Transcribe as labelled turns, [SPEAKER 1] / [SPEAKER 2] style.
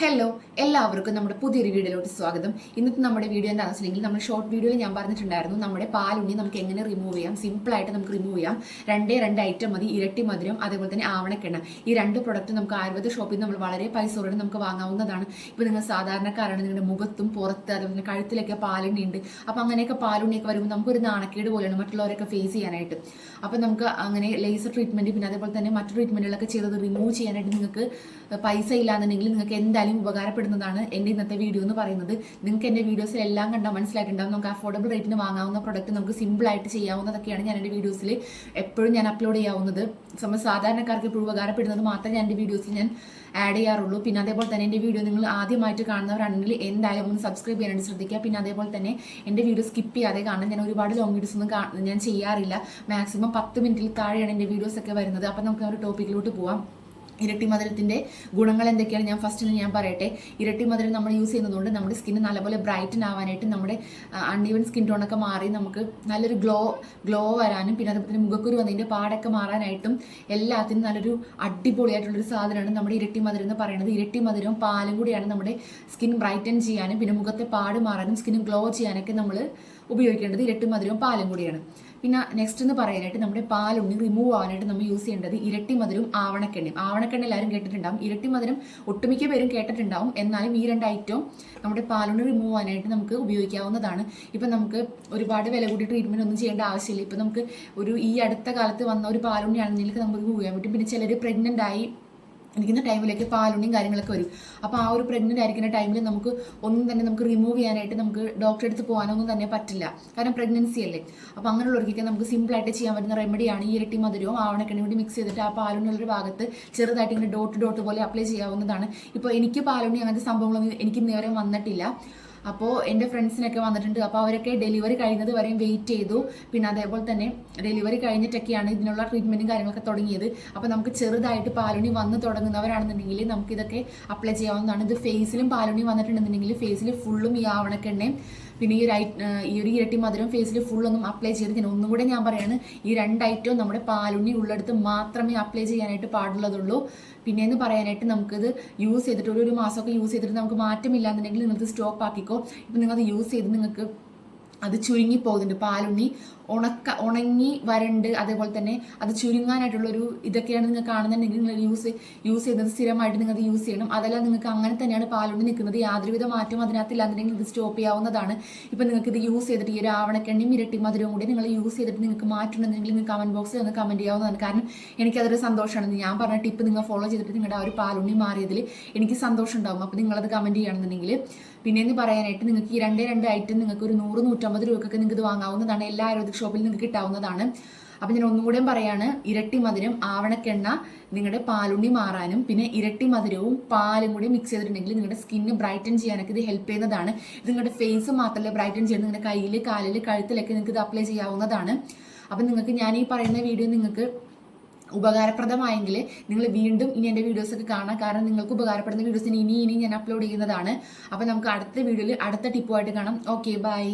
[SPEAKER 1] Hello എല്ലാവർക്കും നമ്മുടെ പുതിയൊരു വീഡിയോയിലോട്ട് സ്വാഗതം. ഇന്നത്തെ നമ്മുടെ വീഡിയോ എന്താണെന്ന് വെച്ചിട്ടുണ്ടെങ്കിൽ നമ്മൾ ഷോർട്ട് വീഡിയോയിൽ ഞാൻ പറഞ്ഞിട്ടുണ്ടായിരുന്നു. നമ്മുടെ പാലുണ്ണി നമുക്ക് എങ്ങനെ റിമൂവ് ചെയ്യാം? സിമ്പിളായിട്ട് നമുക്ക് റിമൂവ് ചെയ്യാം. രണ്ടേ രണ്ട് ഐറ്റം മതി. ഇരട്ടി മധുരം അതേപോലെ തന്നെ ആവണക്കെണ്ണ. ഈ രണ്ട് പ്രൊഡക്റ്റ് നമുക്ക് ആയുർവേദ ഷോപ്പിൽ നിന്ന് നമ്മൾ വളരെ പൈസ കുറവ് നമുക്ക് വാങ്ങാവുന്നതാണ്. ഇപ്പോൾ നിങ്ങൾ സാധാരണക്കാരാണ് നിങ്ങളുടെ മുഖത്തും പുറത്ത് അതുപോലെ തന്നെ കഴുത്തിലൊക്കെ പാലുണ്ണി ഉണ്ട്. അപ്പോൾ അങ്ങനെയൊക്കെ പാലുണ്ണിയൊക്കെ വരുമ്പോൾ നമുക്കൊരു നാണക്കേട് പോലെയാണ് മറ്റുള്ളവരൊക്കെ ഫേസ് ചെയ്യാനായിട്ട്. അപ്പോൾ നമുക്ക് അങ്ങനെ ലേസർ ട്രീറ്റ്മെന്റ് പിന്നെ അതേപോലെ തന്നെ മറ്റു ട്രീറ്റ്മെന്റുകളൊക്കെ ചെയ്തത് റിമൂവ് ചെയ്യാനായിട്ട് നിങ്ങൾക്ക് പൈസ ഇല്ലാന്നുണ്ടെങ്കിൽ നിങ്ങൾക്ക് എന്തായാലും ഉപകാരപ്പെടുന്നതാണ് എന്റെ ഇന്നത്തെ വീഡിയോ എന്ന് പറയുന്നത്. നിങ്ങൾക്ക് എന്റെ വീഡിയോസിൽ എല്ലാം കണ്ടാൽ മനസ്സിലായിട്ടുണ്ടാവും. നമുക്ക് അഫോർഡബിൾ റേറ്റിന് വാങ്ങാവുന്ന പ്രൊഡക്റ്റ് നമുക്ക് സിമ്പിളായിട്ട് ചെയ്യാവുന്നതൊക്കെയാണ് ഞാൻ എന്റെ വീഡിയോസിൽ എപ്പോഴും ഞാൻ അപ്ലോഡ് ചെയ്യാവുന്നത്. നമ്മൾ സാധാരണക്കാർക്ക് ഇപ്പോഴും ഉപകാരപ്പെടുന്നത് മാത്രമേ ഞാൻ എന്റെ വീഡിയോസിൽ ഞാൻ ആഡ് ചെയ്യാറുള്ളൂ. പിന്നെ അതേപോലെ തന്നെ എന്റെ വീഡിയോ നിങ്ങൾ ആദ്യമായിട്ട് കാണുന്നവരാണെങ്കിൽ എന്തായാലും ഒന്ന് സബ്സ്ക്രൈബ് ചെയ്യാനായിട്ട് ശ്രദ്ധിക്കുക. പിന്നെ അതേപോലെ തന്നെ എന്റെ വീഡിയോ സ്കിപ്പ് ചെയ്യാതെ കാണാൻ ഞാൻ ഒരുപാട് ലോങ് വീഡിയോസ് ഒന്നും ഞാൻ ചെയ്യാറില്ല. മാക്സിമം പത്ത് മിനിറ്റിൽ താഴെയാണ് എന്റെ വീഡിയോസ് ഒക്കെ വരുന്നത്. അപ്പം നമുക്ക് ആ ഒരു ടോപ്പിക്കിലോട്ട് പോവാം. ഇരട്ടി മധുരത്തിന്റെ ഗുണങ്ങൾ എന്തൊക്കെയാണ് ഞാൻ ഫസ്റ്റ് ഞാൻ പറയട്ടെ. ഇരട്ടി മധുരം നമ്മൾ യൂസ് ചെയ്യുന്നതുകൊണ്ട് നമ്മുടെ സ്കിന്ന് നല്ലപോലെ ബ്രൈറ്റൻ ആവാനായിട്ട് നമ്മുടെ അൺഈവൻ സ്കിൻ ടോണൊക്കെ മാറി നമുക്ക് നല്ലൊരു ഗ്ലോ ഗ്ലോ വരാനും പിന്നെ അതുപോലെ മുഖക്കുരു വന്നതിന്റെ പാടൊക്കെ മാറാനായിട്ടും എല്ലാത്തിനും നല്ലൊരു അടിപൊളിയായിട്ടുള്ളൊരു സാധനമാണ് നമ്മുടെ ഇരട്ടി മധുരം എന്ന് പറയുന്നത്. ഇരട്ടി മധുരവും പാലും കൂടിയാണ് നമ്മുടെ സ്കിൻ ബ്രൈറ്റൻ ചെയ്യാനും പിന്നെ മുഖത്തെ പാട് മാറാനും സ്കിൻ ഗ്ലോ ചെയ്യാനൊക്കെ നമ്മൾ ഉപയോഗിക്കേണ്ടത് ഇരട്ടി മധുരവും പാലും കൂടിയാണ്. പിന്നെ നെക്സ്റ്റ് എന്ന് പറയാനായിട്ട് നമ്മുടെ പാലുണ്ണി റിമൂവ് ആവാനായിട്ട് നമ്മൾ യൂസ് ചെയ്യേണ്ടത് ഇരട്ടി മധുരവും ആവണക്കെണ്ണയും. ആവണക്കെണ്ണ എല്ലാവരും കേട്ടിട്ടുണ്ടാവും. ഇരട്ടി മധുരം ഒട്ടുമിക്ക പേരും കേട്ടിട്ടുണ്ടാവും. എന്നാലും ഈ രണ്ട് ഐറ്റവും നമ്മുടെ പാലുണ്ണി റിമൂവ് ആവാനായിട്ട് നമുക്ക് ഉപയോഗിക്കാവുന്നതാണ്. ഇപ്പം നമുക്ക് ഒരുപാട് വില കൂടി ട്രീറ്റ്മെന്റ് ഒന്നും ചെയ്യേണ്ട ആവശ്യമില്ല. ഇപ്പം നമുക്ക് ഒരു ഈ അടുത്ത കാലത്ത് വന്ന ഒരു പാലുണ്ണി പാലുണ്ണിയാണെന്നുണ്ടെങ്കിൽ നമുക്ക് പോകാൻ പറ്റും. പിന്നെ ചിലർ പ്രഗ്നന്റ് ആയി ഇരിക്കുന്ന ടൈമിലേക്ക് പാലുണ്ണിയും കാര്യങ്ങളൊക്കെ വരും. അപ്പോൾ ആ ഒരു പ്രഗ്നന്റ് ആയിരിക്കുന്ന ടൈമിൽ നമുക്ക് ഒന്നും തന്നെ നമുക്ക് റിമൂവ് ചെയ്യാനായിട്ട് നമുക്ക് ഡോക്ടറെ അടുത്ത് പോകാനൊന്നും തന്നെ പറ്റില്ല. കാരണം പ്രഗ്നൻസി അല്ലേ? അപ്പോൾ അങ്ങനെയുള്ളവർക്കൊക്കെ നമുക്ക് സിമ്പിളായിട്ട് ചെയ്യാൻ പറ്റുന്ന റെമഡിയാണ് ഈ ഇരട്ടി മധുരവും ആവണക്കെണ്ണയും കൂടി മിക്സ് ചെയ്തിട്ട് ആ പാലുണ്ണിയുടെ ഭാഗത്ത് ചെറുതായിട്ട് ഇങ്ങനെ ഡോട്ട് ഡോട്ട് പോലെ അപ്ലൈ ചെയ്യാവുന്നതാണ്. ഇപ്പോൾ എനിക്ക് പാലുണ്ണി അങ്ങനത്തെ സംഭവങ്ങളൊന്നും എനിക്ക് നേരം വന്നിട്ടില്ല. അപ്പോൾ എന്റെ ഫ്രണ്ട്സിനൊക്കെ വന്നിട്ടുണ്ട്. അപ്പോൾ അവരൊക്കെ ഡെലിവറി കഴിയുന്നത് വരെയും വെയിറ്റ് ചെയ്തു. പിന്നെ അതേപോലെ തന്നെ ഡെലിവറി കഴിഞ്ഞിട്ടൊക്കെയാണ് ഇതിനുള്ള ട്രീറ്റ്മെന്റും കാര്യങ്ങളൊക്കെ തുടങ്ങിയത്. അപ്പോൾ നമുക്ക് ചെറുതായിട്ട് പാലുണി വന്ന് തുടങ്ങുന്നവരാണെന്നുണ്ടെങ്കിൽ നമുക്കിതൊക്കെ അപ്ലൈ ചെയ്യാവുന്നതാണ്. ഇത് ഫേസിലും പാലുണി വന്നിട്ടുണ്ടെന്നുണ്ടെങ്കിൽ ഫേസിൽ ഫുള്ളും ഈ ആവണക്കെണ്ണയും പിന്നെ ഈ ഒരു ഈ ഒരു ഇരട്ടി മധുരം ഫേസിൽ ഫുള്ളൊന്നും അപ്ലൈ ചെയ്ത് ഞാൻ ഒന്നും കൂടെ ഞാൻ പറയാണ് ഈ രണ്ട് ഐറ്റവും നമ്മുടെ പാലുണ്ണി ഉള്ളിടത്ത് മാത്രമേ അപ്ലൈ ചെയ്യാനായിട്ട് പാടുള്ളതുള്ളൂ. പിന്നെ എന്ന് പറയാനായിട്ട് നമുക്കിത് യൂസ് ചെയ്തിട്ട് ഒരു ഒരു മാസമൊക്കെ യൂസ് ചെയ്തിട്ട് നമുക്ക് മാറ്റമില്ല എന്നുണ്ടെങ്കിൽ നിങ്ങൾക്ക് സ്റ്റോപ്പ് ആക്കിക്കോ. ഇപ്പം അത് യൂസ് ചെയ്ത് നിങ്ങൾക്ക് അത് ചുരുങ്ങി പോകുന്നുണ്ട്. പാലുണ്ണി ഉണക്ക ഉണങ്ങി വരണ്ട് അതേപോലെ തന്നെ അത് ചുരുങ്ങാനായിട്ടുള്ള ഒരു ഇതൊക്കെയാണ് നിങ്ങൾ കാണുന്നുണ്ടെങ്കിൽ നിങ്ങൾ യൂസ് യൂസ് ചെയ്യുന്നത് സ്ഥിരമായിട്ട് നിങ്ങൾ അത് യൂസ് ചെയ്യണം. അതല്ല നിങ്ങൾക്ക് അങ്ങനെ തന്നെയാണ് പാലുണ്ണി നിൽക്കുന്നത്. യാതൊരുവിധ മാറ്റവും അതിനകത്തില്ലാന്നുണ്ടെങ്കിൽ ഇത് സ്റ്റോപ്പ് ചെയ്യാവുന്നതാണ്. ഇപ്പം നിങ്ങൾക്ക് ഇത് യൂസ് ചെയ്തിട്ട് ഈ ഒരു ആവണക്കെണ്ണയും ഇരട്ടി മധുരവും കൂടി നിങ്ങൾ യൂസ് ചെയ്തിട്ട് നിങ്ങൾക്ക് മാറ്റണമെന്നുണ്ടെങ്കിൽ നിങ്ങൾ കമന്റ് ബോക്സിൽ ഒന്ന് കമന്റ് ചെയ്യാവുന്നതാണ്. കാരണം എനിക്കതൊരു സന്തോഷമാണ്. ഞാൻ പറഞ്ഞ ടിപ്പ് നിങ്ങൾ ഫോളോ ചെയ്തിട്ട് നിങ്ങളുടെ ആ ഒരു പാലുണ്ണി മാറിയതിൽ എനിക്ക് സന്തോഷം ഉണ്ടാകും അപ്പോൾ നിങ്ങളത് കമന്റ് ചെയ്യണമെന്നുണ്ടെങ്കിൽ പിന്നെ എന്ന് പറയാനായിട്ട് നിങ്ങൾക്ക് ഈ രണ്ടേ രണ്ട് ഐറ്റം നിങ്ങൾക്ക് ഒരു നൂറ് നൂറ്റമ്പത് രൂപക്കൊക്കെ നിങ്ങൾക്ക് ഇത് വാങ്ങാവുന്നതാണ്. എല്ലാ ആയുർവേദിക് ഷോപ്പിൽ നിങ്ങൾക്ക് കിട്ടാവുന്നതാണ്. അപ്പം ഞാൻ ഒന്നുകൂടെയും പറയാണ് ഇരട്ടി മധുരം ആവണക്കെണ്ണ നിങ്ങളുടെ പാലുണ്ണി മാറാനും പിന്നെ ഇരട്ടി മധുരവും പാലും കൂടി മിക്സ് ചെയ്തിട്ടുണ്ടെങ്കിൽ നിങ്ങളുടെ സ്കിന്ന് ബ്രൈറ്റൻ ചെയ്യാനൊക്കെ ഇത് ഹെൽപ്പ് ചെയ്യുന്നതാണ്. ഇത് നിങ്ങളുടെ ഫേസ് മാത്രമല്ല ബ്രൈറ്റൻ ചെയ്യുന്നത് നിങ്ങളുടെ കയ്യിൽ കാലിൽ കഴുത്തിലൊക്കെ നിങ്ങൾക്ക് ഇത് അപ്ലൈ ചെയ്യാവുന്നതാണ്. അപ്പം നിങ്ങൾക്ക് ഞാൻ ഈ പറയുന്ന വീഡിയോ നിങ്ങൾക്ക് ഉപകാരപ്രദമായെങ്കിൽ നിങ്ങൾ വീണ്ടും ഇനി എന്റെ വീഡിയോസൊക്കെ കാണാം. കാരണം നിങ്ങൾക്ക് ഉപകാരപ്പെടുന്ന വീഡിയോസിന് ഇനി ഇനി ഞാൻ അപ്ലോഡ് ചെയ്യുന്നതാണ്. അപ്പോൾ നമുക്ക് അടുത്ത വീഡിയോയിൽ അടുത്ത ടിപ്പുമായിട്ട് കാണാം. Okay bye